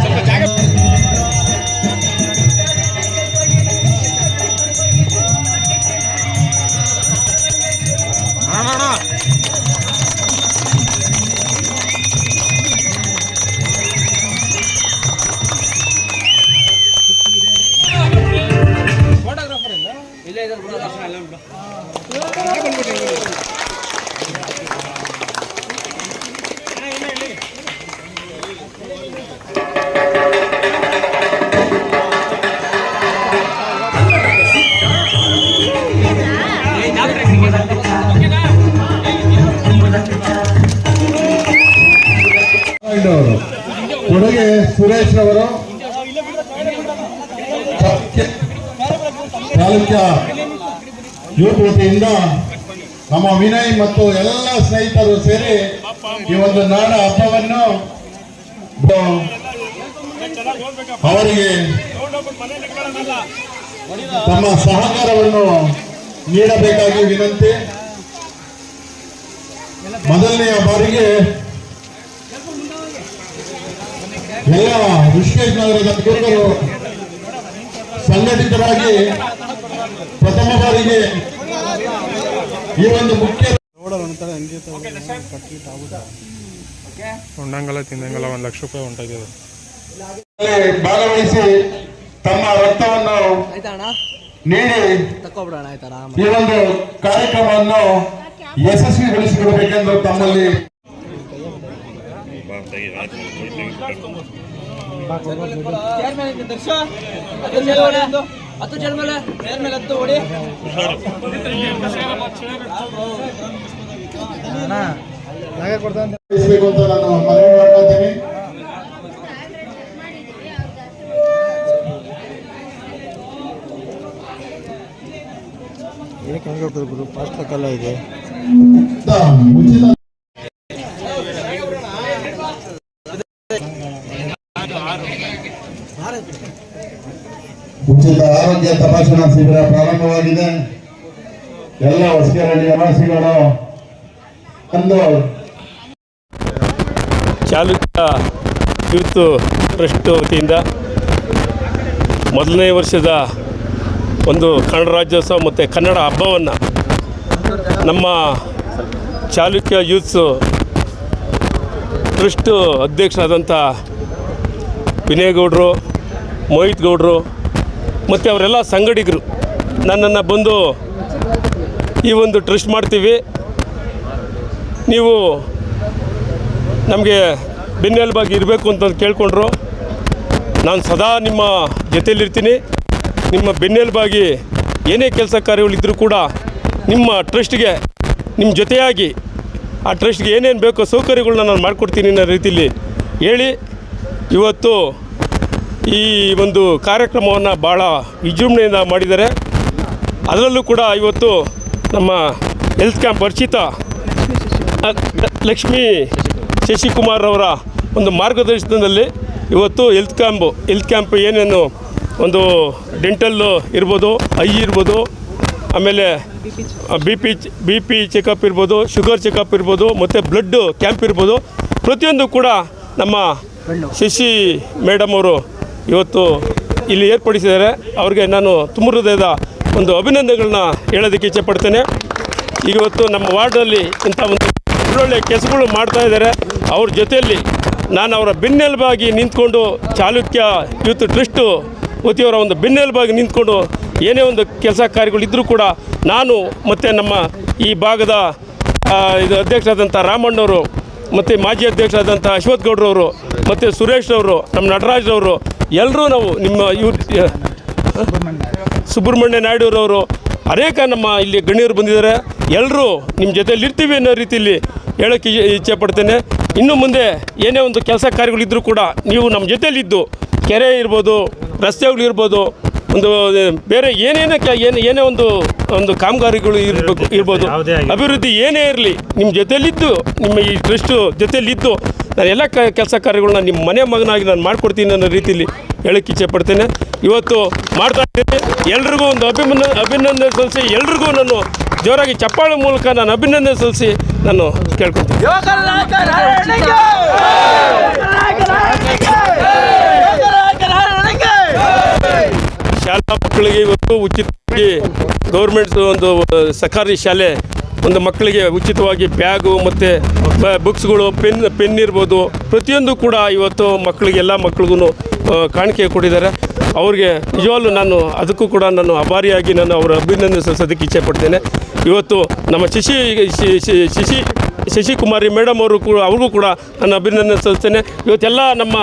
ಸ್ವಲ್ಪ ಜಾಗ ಅವರು. ಕೊಡುಗೆ ಸುರೇಶ್ ಅವರು. ನಮ್ಮ ವಿನಯ್ ಮತ್ತು ಎಲ್ಲ ಸ್ನೇಹಿತರು ಸೇರಿ ಈ ಒಂದು ನಾಡ ಹಬ್ಬವನ್ನು ಅವರಿಗೆ ತಮ್ಮ ಸಹಕಾರವನ್ನು ನೀಡಬೇಕಾಗಿ ವಿನಂತಿ. ಮೊದಲನೆಯ ಬಾರಿಗೆ ಎಲ್ಲ ವಿಶ್ವೇಶ್ ನಗರದ ಹುಡುಗರು ಸಂಘಟಿತರಾಗಿ ಪ್ರಥಮ ಬಾರಿಗೆ ಈ ಒಂದು ಮುಖ್ಯ ಉಣ್ಣಂಗಲ್ಲ ತಿನ್ನಂಗಲ್ಲ ಒಂದು ಲಕ್ಷ ರೂಪಾಯಿ ಉಂಟಾಗಿದೆ. ಭಾಗವಹಿಸಿ ತಮ್ಮ ರಕ್ತವನ್ನು ನೀಡಿ ಈ ಒಂದು ಕಾರ್ಯಕ್ರಮವನ್ನು ಯಶಸ್ವಿಗೊಳಿಸಿಕೊಡಬೇಕೆಂದು ತಮ್ಮಲ್ಲಿ ಚೇರ್ ಮೇಲೆ ಇದ್ದು ದರ್ಶ ಹತ್ತು ಚೇರ್ ಮೇಲೆ. ಮೇಲೆ ಮೇಲೆ ಹತ್ತು ಓಡಿ? ಅಂತ ನಾನು ಮನವಿ ಮಾಡ್ಕೊತೀನಿ ಏನಕ್ಕೆ ಹೆಂಗೆ ಹೋಗ್ತದೆ ಗುರು? ಫಾಸ್ಟ್ ಕಲ್ಲ ಇದೆ. ಉಚಿತ ಆರೋಗ್ಯ ತಪಾಸಣಾ ಶಿಬಿರ ಪ್ರಾರಂಭವಾಗಿದೆ. ಎಲ್ಲ ಹೊಸಕೆರೆಹಳ್ಳಿ ನಿವಾಸಿಗಳು ಅಂದು ಚಾಲುಕ್ಯ ಯೂತ್ ಟ್ರಸ್ಟ್ ವತಿಯಿಂದ ಮೊದಲನೇ ವರ್ಷದ ಒಂದು ಕನ್ನಡ ರಾಜ್ಯೋತ್ಸವ ಮತ್ತು ಕನ್ನಡ ಹಬ್ಬವನ್ನು ನಮ್ಮ ಚಾಲುಕ್ಯ ಯೂತ್ಸು ಟ್ರಸ್ಟು ಅಧ್ಯಕ್ಷರಾದಂಥ ವಿನಯ್ ಗೌಡರು ಮೋಹಿತ್ ಗೌಡರು ಮತ್ತು ಅವರೆಲ್ಲ ಸಂಗಡಿಗರು. ನನ್ನನ್ನು ಬಂದು ಈ ಒಂದು ಟ್ರಸ್ಟ್ ಮಾಡ್ತೀವಿ. ನೀವು ನಮಗೆ ಬೆನ್ನೆಲುಬಾಗಿ ಇರಬೇಕು ಅಂತಂದು ಕೇಳಿಕೊಂಡ್ರು. ನಾನು ಸದಾ ನಿಮ್ಮ ಜೊತೆಯಲ್ಲಿರ್ತೀನಿ. ನಿಮ್ಮ ಬೆನ್ನೆಲುಬಾಗಿ ಏನೇ ಕೆಲಸ ಕಾರ್ಯಗಳಿದ್ದರೂ ಕೂಡ ನಿಮ್ಮ ಟ್ರಸ್ಟ್ಗೆ, ನಿಮ್ಮ ಜೊತೆಯಾಗಿ ಆ ಟ್ರಸ್ಟ್ಗೆ ಏನೇನು ಬೇಕೋ ಸೌಕರ್ಯಗಳನ್ನ ನಾನು ಮಾಡಿಕೊಡ್ತೀನಿ ಅನ್ನೋ ರೀತಿಯಲ್ಲಿ ಹೇಳಿ ಇವತ್ತು ಈ ಒಂದು ಕಾರ್ಯಕ್ರಮವನ್ನು ಭಾಳ ವಿಜೃಂಭಣೆಯಿಂದ ಮಾಡಿದ್ದಾರೆ. ಅದರಲ್ಲೂ ಕೂಡ ಇವತ್ತು ನಮ್ಮ ಹೆಲ್ತ್ ಕ್ಯಾಂಪ್ ಪರಿಚಿತ ಲಕ್ಷ್ಮೀ ಶಶಿಕುಮಾರ್ ಅವರ ಒಂದು ಮಾರ್ಗದರ್ಶನದಲ್ಲಿ ಇವತ್ತು ಹೆಲ್ತ್ ಕ್ಯಾಂಪು ಹೆಲ್ತ್ ಕ್ಯಾಂಪ್ ಏನೇನು ಒಂದು ಡೆಂಟಲ್ಲು ಇರ್ಬೋದು ಐ ಇರ್ಬೋದು, ಆಮೇಲೆ B P B P checkup ಇರ್ಬೋದು ಶುಗರ್ ಚೆಕಪ್ ಇರ್ಬೋದು, ಮತ್ತು ಬ್ಲಡ್ಡು ಕ್ಯಾಂಪ್ ಇರ್ಬೋದು. ಪ್ರತಿಯೊಂದು ಕೂಡ ನಮ್ಮ ಶಶಿ ಮೇಡಮ್ ಅವರು ಇವತ್ತು ಇಲ್ಲಿ ಏರ್ಪಡಿಸಿದ್ದಾರೆ ಅವ್ರಿಗೆ ನಾನು ತುಂಬ ಹೃದಯದ ಒಂದು ಅಭಿನಂದನೆಗಳನ್ನ ಹೇಳೋದಕ್ಕೆ ಇಚ್ಛೆಪಡ್ತೇನೆ. ಇವತ್ತು ನಮ್ಮ ವಾರ್ಡಲ್ಲಿ ಇಂಥ ಒಂದು ಒಳ್ಳೊಳ್ಳೆ ಕೆಲಸಗಳು ಮಾಡ್ತಾ ಇದ್ದಾರೆ. ಅವ್ರ ಜೊತೆಯಲ್ಲಿ ನಾನು ಅವರ ಬೆನ್ನೆಲುಬಾಗಿ ನಿಂತ್ಕೊಂಡು ಚಾಲುಕ್ಯ ಯೂತ್ ಟ್ರಸ್ಟು ವತಿಯವರ ಒಂದು ಬೆನ್ನೆಲುಬಾಗಿ ನಿಂತ್ಕೊಂಡು ಏನೇ ಒಂದು ಕೆಲಸ ಕಾರ್ಯಗಳಿದ್ದರೂ ಕೂಡ ನಾನು ಮತ್ತು ನಮ್ಮ ಈ ಭಾಗದ ಇದು ಅಧ್ಯಕ್ಷರಾದಂಥ ರಾಮಣ್ಣವರು, ಮತ್ತು ಮಾಜಿ ಅಧ್ಯಕ್ಷರಾದಂಥ ಅಶ್ವಥ್ ಗೌಡ್ರವರು, ಮತ್ತು ಸುರೇಶ್ರವರು, ನಮ್ಮ ನಟರಾಜ್ರವರು ಎಲ್ಲರೂ ನಾವು ನಿಮ್ಮ ಇವ್ರು ಸುಬ್ರಹ್ಮಣ್ಯ ನಾಯ್ಡುರವರು ಅನೇಕ ನಮ್ಮ ಇಲ್ಲಿ ಗಣ್ಯರು ಬಂದಿದ್ದಾರೆ. ಎಲ್ಲರೂ ನಿಮ್ಮ ಜೊತೆಯಲ್ಲಿ ಇರ್ತೀವಿ ಅನ್ನೋ ರೀತಿಯಲ್ಲಿ ಹೇಳೋಕ್ಕೆ ಇಚ್ಛೆ ಪಡ್ತೇನೆ. ಇನ್ನು ಮುಂದೆ ಏನೇ ಒಂದು ಕೆಲಸ ಕಾರ್ಯಗಳಿದ್ದರೂ ಕೂಡ ನೀವು ನಮ್ಮ ಜೊತೆಯಲ್ಲಿದ್ದು, ಕೆರೆ ಇರ್ಬೋದು, ರಸ್ತೆಗಳು ಇರ್ಬೋದು ಒಂದು ಬೇರೆ ಏನೇನು ಏನು ಏನೇ ಒಂದು ಒಂದು ಕಾಮಗಾರಿಗಳು ಇರಬೇಕು ಇರ್ಬೋದು. ಅಭಿವೃದ್ಧಿ ಏನೇ ಇರಲಿ ನಿಮ್ಮ ಜೊತೆಯಲ್ಲಿದ್ದು ನಿಮ್ಮ ಈ ಟ್ರಸ್ಟು ಜೊತೆಯಲ್ಲಿದ್ದು ನಾನು ಎಲ್ಲ ಕೆಲಸ ಕಾರ್ಯಗಳನ್ನ ನಿಮ್ಮ ಮನೆ ಮಗನಾಗಿ ನಾನು ಮಾಡಿಕೊಡ್ತೀನಿ ಅನ್ನೋ ರೀತಿಯಲ್ಲಿ ಹೇಳಕ್ಕೆ ಇಚ್ಛೆ ಪಡ್ತೇನೆ. ಇವತ್ತು ಮಾಡ್ತಾ ಇದ್ದೀನಿ. ಎಲ್ರಿಗೂ ಒಂದು ಅಭಿಮನ ಅಭಿನಂದನೆ ಸಲ್ಲಿಸಿ ಎಲ್ರಿಗೂ ನಾನು ಜೋರಾಗಿ ಚಪ್ಪಾಳೆ ಮೂಲಕ ನಾನು ಅಭಿನಂದನೆ ಸಲ್ಲಿಸಿ ನಾನು ಕೇಳ್ಕೊತೀನಿ ಶಾಲಾ ಮಕ್ಕಳಿಗೆ ಇವತ್ತು ಉಚಿತವಾಗಿ ಗೌರ್ಮೆಂಟ್ ಒಂದು ಸರ್ಕಾರಿ ಶಾಲೆ, ಒಂದು ಮಕ್ಕಳಿಗೆ ಉಚಿತವಾಗಿ ಬ್ಯಾಗು ಮತ್ತು ಬುಕ್ಸ್ಗಳು, ಪೆನ್ ಪೆನ್ ಇರ್ಬೋದು. ಪ್ರತಿಯೊಂದು ಕೂಡ ಇವತ್ತು ಮಕ್ಕಳಿಗೆ, ಎಲ್ಲ ಮಕ್ಳಿಗೂ ಕಾಣಿಕೆ ಕೊಟ್ಟಿದ್ದಾರೆ. ಅವ್ರಿಗೆ ನಿಜವಾಗ್ಲೂ ನಾನು ಅದಕ್ಕೂ ಕೂಡ ನಾನು ಅಭಾರಿಯಾಗಿ ನಾನು ಅವರ ಅಭಿನಂದನೆ ಸಲ್ಲಿಸೋದಕ್ಕೆ ಇಚ್ಛೆ ಪಡ್ತೇನೆ. ಇವತ್ತು ನಮ್ಮ ಶಶಿ ಶಶಿ, ಶಶಿಕುಮಾರಿ ಮೇಡಮ್ ಅವರು ಕೂಡ, ಅವ್ರಿಗೂ ಕೂಡ ನಾನು ಅಭಿನಂದನೆ ಸಲ್ಲಿಸ್ತೇನೆ. ಇವತ್ತೆಲ್ಲ ನಮ್ಮ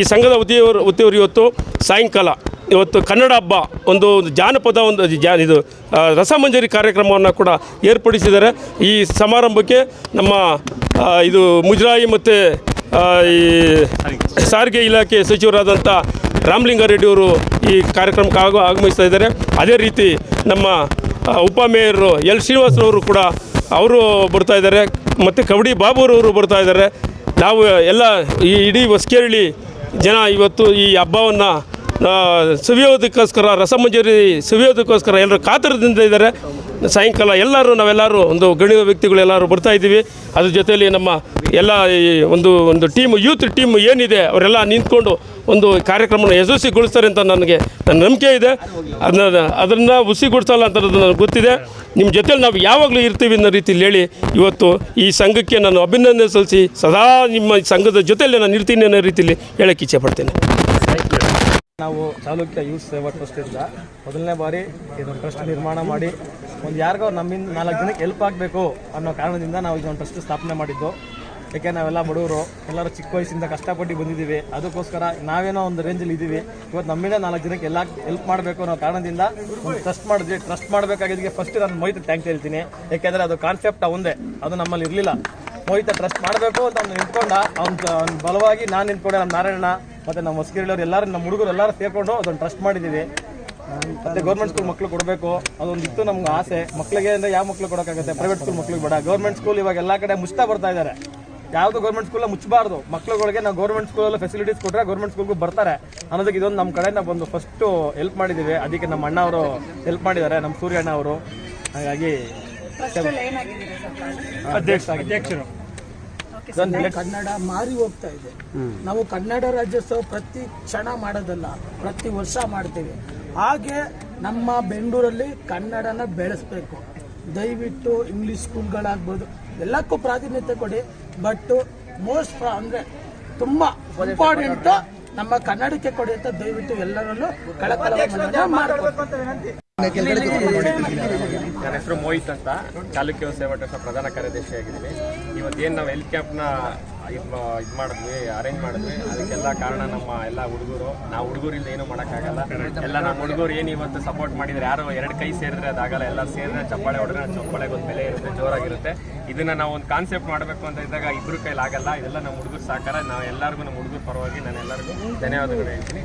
ಈ ಸಂಘದ ವತಿಯವರು ವತಿಯವರು ಇವತ್ತು ಸಾಯಂಕಾಲ ಇವತ್ತು ಕನ್ನಡ ಹಬ್ಬ ಒಂದು ಜಾನಪದ ಒಂದು ಜಾ ಇದು ರಸಮಂಜರಿ ಕಾರ್ಯಕ್ರಮವನ್ನು ಕೂಡ ಏರ್ಪಡಿಸಿದ್ದಾರೆ. ಈ ಸಮಾರಂಭಕ್ಕೆ ನಮ್ಮ ಇದು ಮುಜರಾಯಿ ಮತ್ತು ಈ ಸಾರಿಗೆ ಇಲಾಖೆ ಸಚಿವರಾದಂಥ ರಾಮಲಿಂಗಾರೆಡ್ಡಿಯವರು ಈ ಕಾರ್ಯಕ್ರಮಕ್ಕೆ ಆಗ, ಆಗಮಿಸ್ತಾ ಇದ್ದಾರೆ. ಅದೇ ರೀತಿ ನಮ್ಮ ಉಪಮೇಯರು ಎಲ್ ಶ್ರೀನಿವಾಸರವರು ಕೂಡ ಅವರು ಬರ್ತಾ ಇದ್ದಾರೆ. ಮತ್ತು ಕಬಡ್ಡಿ ಬಾಬುರವರು ಬರ್ತಾ ಇದ್ದಾರೆ. ನಾವು ಎಲ್ಲ ಈ ಇಡೀ ಹೊಸಕೇರಳಿ ಜನ ಇವತ್ತು ಈ ಹಬ್ಬವನ್ನು ಸವಿಯೋದಕ್ಕೋಸ್ಕರ, ರಸಮಂಜರಿ ಸವಿಯೋದಕ್ಕೋಸ್ಕರ ಎಲ್ಲರೂ ಕಾತರದಿಂದ ಇದ್ದಾರೆ. ಸಾಯಂಕಾಲ ಎಲ್ಲರೂ, ನಾವೆಲ್ಲರೂ ಒಂದು ಗಣ್ಯ ವ್ಯಕ್ತಿಗಳು ಎಲ್ಲರೂ ಬರ್ತಾ ಇದ್ದೀವಿ. ಅದ್ರ ಜೊತೆಯಲ್ಲಿ ನಮ್ಮ ಎಲ್ಲ ಈ ಒಂದು ಒಂದು ಟೀಮ್ ಯೂತ್ ಟೀಮ್ ಏನಿದೆ, ಅವರೆಲ್ಲ ನಿಂತ್ಕೊಂಡು ಒಂದು ಕಾರ್ಯಕ್ರಮನ ಯಶಸ್ವಿಗೊಳಿಸ್ತಾರೆ ಅಂತ ನನಗೆ, ನನ್ನ ನಂಬಿಕೆ ಇದೆ. ಅದನ್ನ, ಅದನ್ನು ಉಸಿಗೊಡಿಸಲ್ಲ ಅಂತ ನನಗೆ ಗೊತ್ತಿದೆ. ನಿಮ್ಮ ಜೊತೆಲಿ ನಾವು ಯಾವಾಗಲೂ ಇರ್ತೀವಿ ಅನ್ನೋ ರೀತಿಯಲ್ಲಿ ಹೇಳಿ, ಇವತ್ತು ಈ ಸಂಘಕ್ಕೆ ನಾನು ಅಭಿನಂದನೆ ಸಲ್ಲಿಸಿ, ಸದಾ ನಿಮ್ಮ ಸಂಘದ ಜೊತೆಯಲ್ಲಿ ನಾನು ಇರ್ತೀನಿ ಅನ್ನೋ ರೀತಿಯಲ್ಲಿ ಹೇಳೋಕ್ಕೆ ಇಚ್ಛೆ ಪಡ್ತೇನೆ. ನಾವು ಚಾಲುಕ್ಯ ಯೂತ್ ಸೇವಾ ಟ್ರಸ್ಟಿಂದ ಮೊದಲನೇ ಬಾರಿ ಇದೊಂದು ಟ್ರಸ್ಟ್ ನಿರ್ಮಾಣ ಮಾಡಿ ಒಂದು ಯಾರಿಗೋ ನಮ್ಮಿಂದ ನಾಲ್ಕು ಜನಕ್ಕೆ ಹೆಲ್ಪ್ ಆಗಬೇಕು ಅನ್ನೋ ಕಾರಣದಿಂದ ನಾವು ಇದೊಂದು ಟ್ರಸ್ಟ್ ಸ್ಥಾಪನೆ ಮಾಡಿದ್ದು. ಯಾಕೆ ನಾವೆಲ್ಲ ಬಡವರು, ಎಲ್ಲರೂ ಚಿಕ್ಕ ವಯಸ್ಸಿಂದ ಕಷ್ಟಪಟ್ಟು ಬಂದಿದ್ದೀವಿ. ಅದಕ್ಕೋಸ್ಕರ ನಾವೇನೋ ಒಂದು ರೇಂಜಲ್ಲಿ ಇದ್ದೀವಿ ಇವತ್ತು ನಮ್ಮಿಂದ ನಾಲ್ಕು ಜನಕ್ಕೆ ಎಲ್ಲ ಹೆಲ್ಪ್ ಮಾಡಬೇಕು ಅನ್ನೋ ಕಾರಣದಿಂದ ಒಂದು ಟ್ರಸ್ಟ್ ಮಾಡಿದ್ವಿ. ಟ್ರಸ್ಟ್ ಮಾಡಬೇಕಾಗಿದ್ದಕ್ಕೆ ಫಸ್ಟ್ ನಾನು ಮೊಯ್ತು ಟ್ಯಾಂಕ್ ಹೇಳ್ತೀನಿ. ಯಾಕೆಂದರೆ ಅದು ಕಾನ್ಸೆಪ್ಟ್ ಅವಂದೇ ಅದು ನಮ್ಮಲ್ಲಿ ಇರಲಿಲ್ಲ. ಮೋಹಿತ ಟ್ರಸ್ಟ್ ಮಾಡಬೇಕು ಅಂತ ಅವ್ನು ನಿಂತ್ಕೊಂಡ. ಅವ್ನು ಬಲವಾಗಿ ನಾನು ನಿಂತ್ಕೊಂಡೆ. ನಮ್ಮ ನಾರಾಯಣ ಮತ್ತೆ ನಮ್ಮ ಹೊಸಗಿರಿಯವ್ರು ಎಲ್ಲರೂ ನಮ್ಮ ಹುಡುಗರು ಎಲ್ಲರೂ ಸೇರ್ಕೊಂಡು ಅದೊಂದು ಟ್ರಸ್ಟ್ ಮಾಡಿದ್ದೀವಿ. ಮತ್ತೆ ಗೌರ್ಮೆಂಟ್ ಸ್ಕೂಲ್ ಮಕ್ಳು ಕೊಡಬೇಕು. ಅದೊಂದು ಇತ್ತು ನಮ್ಗೆ ಆಸೆ. ಮಕ್ಳಿಗೆ ಅಂದರೆ ಯಾವ ಮಕ್ಳು ಕೊಡೋಕ್ಕಾಗುತ್ತೆ? ಪ್ರೈವೇಟ್ ಸ್ಕೂಲ್ ಮಕ್ಳಿಗೆ ಬೇಡ. ಗೌರ್ಮೆಂಟ್ ಸ್ಕೂಲ್ ಇವಾಗ ಎಲ್ಲ ಕಡೆ ಮುಚ್ತಾ ಬರ್ತಾ ಇದ್ದಾರೆ ಯಾವುದು ಗೌರ್ಮೆಂಟ್ ಸ್ಕೂಲ್ ಮುಚ್ಚಬಾರ್ದು. ಮಕ್ಳುಗಳಿಗೆ ನಾವು ಗೌರ್ಮೆಂಟ್ ಸ್ಕೂಲಲ್ಲಿ ಫೆಸಿಲಿಟೀಸ್ ಕೊಟ್ಟರೆ ಗೌರ್ಮೆಂಟ್ ಸ್ಕೂಲ್ಗೂ ಬರ್ತಾರೆ. ಅನ್ನೋದಕ್ಕೆ ಇದೊಂದು ನಮ್ಮ ಕಡೆಯಿಂದ ಬಂದು ಫಸ್ಟು ಹೆಲ್ಪ್ ಮಾಡಿದ್ದೀವಿ. ಅದಕ್ಕೆ ನಮ್ಮ ಅಣ್ಣ ಅವರು ಹೆಲ್ಪ್ ಮಾಡಿದ್ದಾರೆ. ನಮ್ಮ ಸೂರ್ಯ ಅಣ್ಣ ಅವರು. ಹಾಗಾಗಿ ಅಧ್ಯಕ್ಷ ಅಧ್ಯಕ್ಷರು. ಕನ್ನಡ ಮಾರಿ ಹೋಗ್ತಾ ಇದೆ. ನಾವು ಕನ್ನಡ ರಾಜ್ಯೋತ್ಸವ ಪ್ರತಿ ಕ್ಷಣ ಮಾಡೋದಲ್ಲ ಪ್ರತಿ ವರ್ಷ ಮಾಡ್ತೀವಿ. ಹಾಗೆ ನಮ್ಮ ಬೆಂಗಳೂರಲ್ಲಿ ಕನ್ನಡನ ಬೆಳೆಸ್ಬೇಕು. ದಯವಿಟ್ಟು ಇಂಗ್ಲಿಷ್ ಸ್ಕೂಲ್ಗಳಾಗ್ಬೋದು ಎಲ್ಲಕ್ಕೂ ಪ್ರಾಧಾನ್ಯತೆ ಕೊಡಿ. ಬಟ್ ಮೋಸ್ಟ್ ಅಂದ್ರೆ ತುಂಬ ಇಂಪಾರ್ಟೆಂಟ್ ನಮ್ಮ ಕನ್ನಡಕ್ಕೆ ಕೊಡಿ ಅಂತ ದಯವಿಟ್ಟು ಎಲ್ಲರಲ್ಲೂ ಕಳಕಳ ಮಾಡ್ಕೊಡ್ತೀನಿ ನನ್ನ ಹೆಸರು ಮೋಹಿತ್ ಅಂತ. ಚಾಲುಕ್ಯ ಸೇವಾ ಟ್ರಸ್ಟ್ ಪ್ರಧಾನ ಕಾರ್ಯದರ್ಶಿ ಆಗಿದ್ದೀನಿ. ಇವತ್ತೇನು ನಾವು ಹೆಲ್ತ್ ಕ್ಯಾಂಪ್ನ ಇದು ಇದು ಮಾಡಿದ್ವಿ ಅರೇಂಜ್ ಮಾಡಿದ್ವಿ. ಅದಕ್ಕೆಲ್ಲ ಕಾರಣ ನಮ್ಮ ಎಲ್ಲ ಹುಡುಗರು. ನಾವು ಹುಡುಗರಿಂದ ಏನೂ ಮಾಡೋಕ್ಕಾಗಲ್ಲ. ಎಲ್ಲ ನಮ್ಮ ಹುಡುಗರು ಏನು ಇವತ್ತು ಸಪೋರ್ಟ್ ಮಾಡಿದರೆ ಯಾರು ಎರಡು ಕೈ ಸೇರಿದ್ರೆ ಅದಾಗಲ್ಲ. ಎಲ್ಲ ಸೇರಿದ್ರೆ ಚಪ್ಪಾಳೆ ಹೊಡೆದ್ರೆ ಚಪ್ಪಾಳೆಗೆ ಒಂದು ಬೆಲೆ ಇರುತ್ತೆ ಜೋರಾಗಿರುತ್ತೆ. ಇದನ್ನ ನಾವು ಒಂದು ಕಾನ್ಸೆಪ್ಟ್ ಮಾಡಬೇಕು ಅಂತ ಇದ್ದಾಗ ಇಬ್ಬರು ಕೈಲಿ ಆಗಲ್ಲ. ಇದೆಲ್ಲ ನಮ್ಮ ಹುಡುಗರು ಸಾಕಾರ. ನಾವು ಎಲ್ಲರಿಗೂ ನಮ್ಮ ಹುಡುಗರು ಪರವಾಗಿ ನಾನು ಎಲ್ಲರಿಗೂ ಧನ್ಯವಾದಗಳು ಹೇಳ್ತೀನಿ.